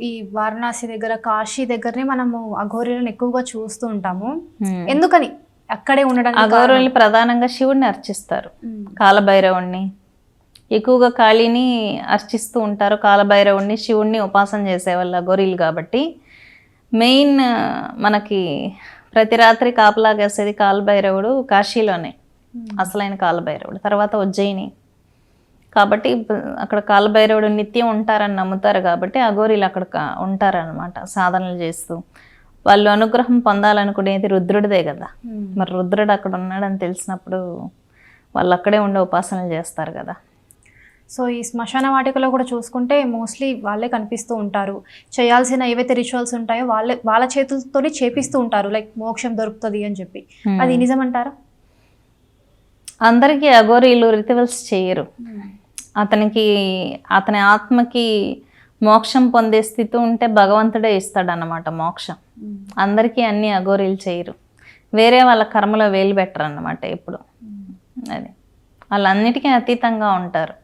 ఈ వారణాసి దగ్గర కాశీ దగ్గరనే మనము అఘోరీలను ఎక్కువగా చూస్తూ ఉంటాము. ఎందుకని? అక్కడే ఉండడానికి అగౌరవులు ప్రధానంగా శివుడిని అర్చిస్తారు. కాలభైరవుణ్ణి. ఎక్కువగా కాళీని అర్చిస్తూ ఉంటారు. కాలభైరవుణ్ణి శివుణ్ణి ఉపాసన చేసేవాళ్ళు అఘోరీలు కాబట్టి. మెయిన్ మనకి ప్రతి రాత్రి కాపలా కాసేది కాలభైరవుడు కాశీలోనే. అసలైన కాలభైరవుడు. తర్వాత ఉజ్జయిని. కాబట్టి అక్కడ కాలభైరవుడు నిత్యం ఉంటారని నమ్ముతారు కాబట్టి అఘోరీలు అక్కడ ఉంటారన్నమాట సాధనలు చేస్తూ. వాళ్ళు అనుగ్రహం పొందాలనుకునేది రుద్రుడిదే కదా. ఉమ్. మరి రుద్రుడు అక్కడ ఉన్నాడని తెలిసినప్పుడు వాళ్ళు అక్కడే ఉండే ఉపాసనలు చేస్తారు కదా. సో ఈ శ్మశాన వాటికలో కూడా చూసుకుంటే మోస్ట్లీ వాళ్ళే కనిపిస్తూ ఉంటారు. చేయాల్సిన ఏవైతే రిచువల్స్ ఉంటాయో వాళ్ళే వాళ్ళ చేతులతోనే చేపిస్తూ ఉంటారు. లైక్ మోక్షం దొరుకుతుంది అని చెప్పి. అది నిజమంటారా? అందరికీ అఘోరీలు రిచువల్స్ చేయరు. అతనికి అతని ఆత్మకి మోక్షం పొందే స్థితి ఉంటే భగవంతుడే ఇస్తాడన్నమాట మోక్షం. అందరికీ అన్ని అఘోరీలు చేయరు. వేరే వాళ్ళ కర్మలో వేలు పెట్టరు అన్నమాట ఎప్పుడు అది. వాళ్ళన్నిటికీ అతీతంగా ఉంటారు.